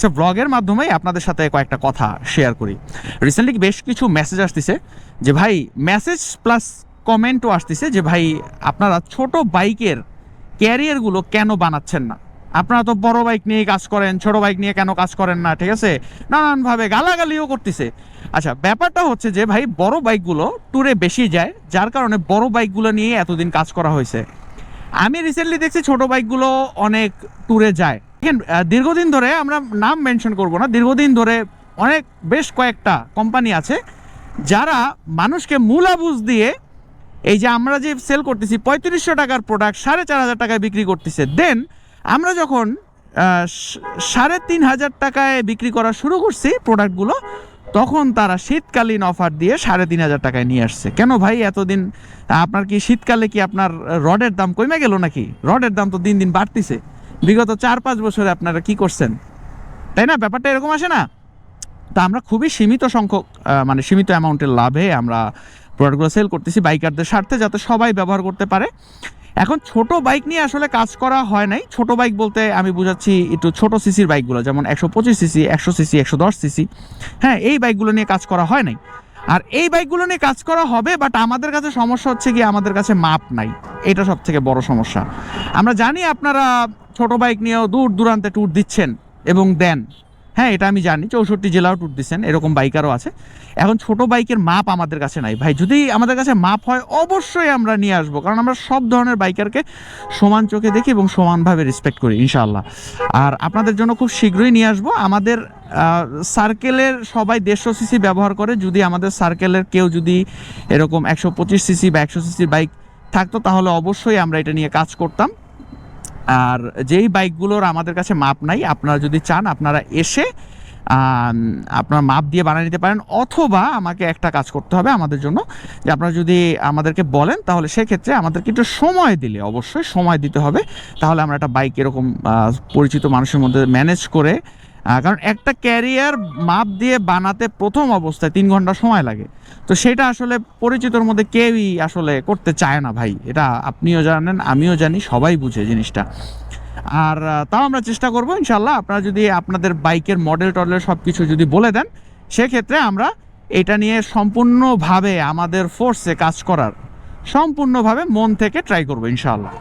আচ্ছা ব্লগের মাধ্যমেই আপনাদের সাথে কয়েকটা কথা শেয়ার করি। রিসেন্টলি বেশ কিছু মেসেজ আসতেছে যে, ভাই মেসেজ প্লাস কমেন্টও আসতেছে যে, ভাই, আপনারা ছোট বাইকের ক্যারিয়ারগুলো কেন বানাচ্ছেন না? আপনারা তো বড় বাইক নিয়ে কাজ করেন, ছোট বাইক নিয়ে কেন কাজ করেন না, ঠিক আছে? নানানভাবে গালাগালিও করতেছে। আচ্ছা ব্যাপারটা হচ্ছে যে, ভাই, বড় বাইকগুলো ট্যুরে বেশি যায়, যার কারণে বড় বাইকগুলো নিয়ে এতদিন কাজ করা হয়েছে। আমি রিসেন্টলি দেখছি ছোট বাইকগুলো অনেক ট্যুরে যায়। দীর্ঘদিন ধরে আমরা নাম মেনশন করব না। দীর্ঘদিন ধরে অনেক, বেশ কয়েকটা কোম্পানি আছে যারা মানুষকে মূলাবুজ দিয়ে এই যে আমরা যে সেল করতেছি, পঁয়ত্রিশশো টাকার প্রোডাক্ট সাড়ে চার হাজার টাকায় বিক্রি করতেছে। দেন আমরা যখন সাড়ে তিন হাজার টাকায় বিক্রি করা শুরু করছি প্রোডাক্টগুলো তখন তারা শীতকালীন অফার দিয়ে সাড়ে তিন হাজার টাকায় নিয়ে আসছে। কেন ভাই, এতদিন আপনার কি শীতকালে কি আপনার রডের দাম কমে গেল নাকি? রডের দাম তো দিন দিন বাড়তিছে। বিগত চার পাঁচ বছরে আপনারা কি করছেন? তাই না? ব্যাপারটা এরকম আসে না? তা আমরা খুবই সীমিত সংখ্যক মানে সীমিত অ্যামাউন্টের লাভে আমরা প্রোডাক্টগুলো সেল করতেছি বাইকারদের স্বার্থে যাতে সবাই ব্যবহার করতে পারে। এখন ছোট বাইক নিয়ে আসলে কাজ করা হয় নাই। ছোট বাইক বলতে আমি বুঝাচ্ছি একটু ছোট সিসির বাইকগুলো, যেমন একশো পঁচিশ সিসি, একশো সিসি, একশো দশ সিসি। হ্যাঁ এই বাইকগুলো নিয়ে কাজ করা হয় নাই। আর এই বাইকগুলো নিয়ে কাজ করা হবে বাট আমাদের কাছে সমস্যা হচ্ছে কি আমাদের কাছে মাপ নাই। এটা সব থেকে বড় সমস্যা। আমরা জানি আপনারা ছোট বাইক নিয়েও দূর দূরান্তে ট্যুর দিচ্ছেন এবং দেন। হ্যাঁ এটা আমি জানি, চৌষট্টি জেলাও ট্যুর দিচ্ছেন, এরকম বাইকারও আছে। এখন ছোট বাইকের মাপ আমাদের কাছে নাই। ভাই, যদি আমাদের কাছে মাপ হয়, অবশ্যই আমরা নিয়ে আসব, কারণ আমরা সব ধরনের বাইকারকে সমান চোখে দেখি এবং সমানভাবে রেসপেক্ট করি, ইনশাআল্লাহ। আর আপনাদের জন্য খুব শীঘ্রই নিয়ে আসব। আমাদের সার্কেলের সবাই দেড়শো সিসি ব্যবহার করে। যদি আমাদের সার্কেলের কেউ যদি এরকম একশো পঁচিশ সিসি বা একশো সিসির বাইক থাকতো, তাহলে অবশ্যই আমরা এটা নিয়ে কাজ করতাম। আর যেই বাইকগুলোর আমাদের কাছে মাপ নাই, আপনারা যদি চান, আপনারা এসে আপনার মাপ দিয়ে বানিয়ে নিতে পারেন, অথবা আমাকে একটা কাজ করতে হবে আমাদের জন্য, যে আপনারা যদি আমাদেরকে বলেন, তাহলে সেক্ষেত্রে আমাদেরকে একটু সময় দিলে, অবশ্যই সময় দিতে হবে। তাহলে আমরা একটা বাইক এরকম পরিচিত মানুষের মধ্যে ম্যানেজ করে কারণ একটা ক্যারিয়ার মাপ দিয়ে বানাতে প্রথম অবস্থায় তিন ঘণ্টা সময় লাগে। তো সেটা আসলে পরিচিতর মধ্যে কেউই আসলে করতে চায় না ভাই। এটা আপনিও জানেন, আমিও জানি, সবাই বুঝে জিনিসটা। আর তাও আমরা চেষ্টা করব ইনশাল্লাহ আপনারা যদি আপনাদের বাইকের মডেল টডেল সব কিছু যদি বলে দেন, সেক্ষেত্রে আমরা এটা নিয়ে সম্পূর্ণভাবে আমাদের ফোর্সে কাজ করার সম্পূর্ণভাবে মন থেকে ট্রাই করব ইনশাল্লাহ